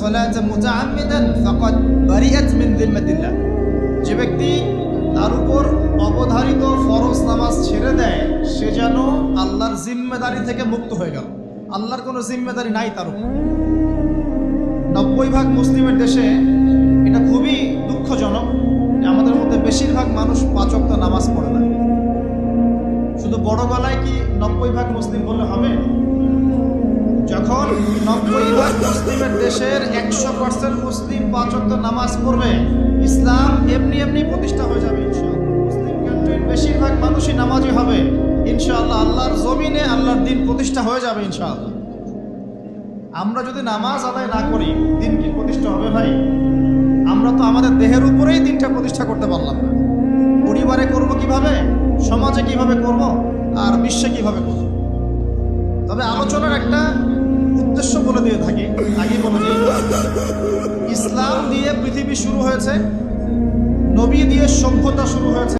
الصلاة متعمدا فقد برئت من ذمة الله যে ব্যক্তি তার উপর অবধারিত ফরজ নামাজ ছেড়ে দেয় সে যেন আল্লাহর জিম্মেদারি থেকে মুক্ত হয়ে গেল আল্লাহর কোনো জিম্মেদারি নাই তার উপর নব্বই ভাগ মুসলিমের দেশে এটা খুবই দুঃখজনক যে আমাদের মধ্যে বেশিরভাগ মানুষ পাঁচক্ত নামাজ পড়ে না শুধু বড় গলায় কি নব্বই ভাগ মুসলিম বললে হবে যখন নব্বই ভাগ মুসলিমের দেশের একশো পার্সেন্ট মুসলিম পাঁচক্ত নামাজ পড়বে। ইসলাম এমনি এমনি প্রতিষ্ঠা হয়ে যাবে মুসলিম বেশিরভাগ মানুষই নামাজি হবে। ইনশাআল্লাহ আল্লাহর জমিনে আল্লাহর দিন প্রতিষ্ঠা হয়ে যাবে, ইনশাআল্লাহ। আমরা যদি নামাজ আদায় না করি, দিন কি প্রতিষ্ঠা হবে ভাই? আমরা তো আমাদের দেহের উপরেই দিনটা প্রতিষ্ঠা করতে পারলাম না। পরিবারে করব কীভাবে? সমাজে কীভাবে করব? আর বিশ্বে কীভাবে করব? তবে আলোচনার একটা উদ্দেশ্য বলে দিয়ে থাকি। আগে বলে দিই, ইসলাম দিয়ে পৃথিবী শুরু হয়েছে, নবী দিয়ে সভ্যতা শুরু হয়েছে।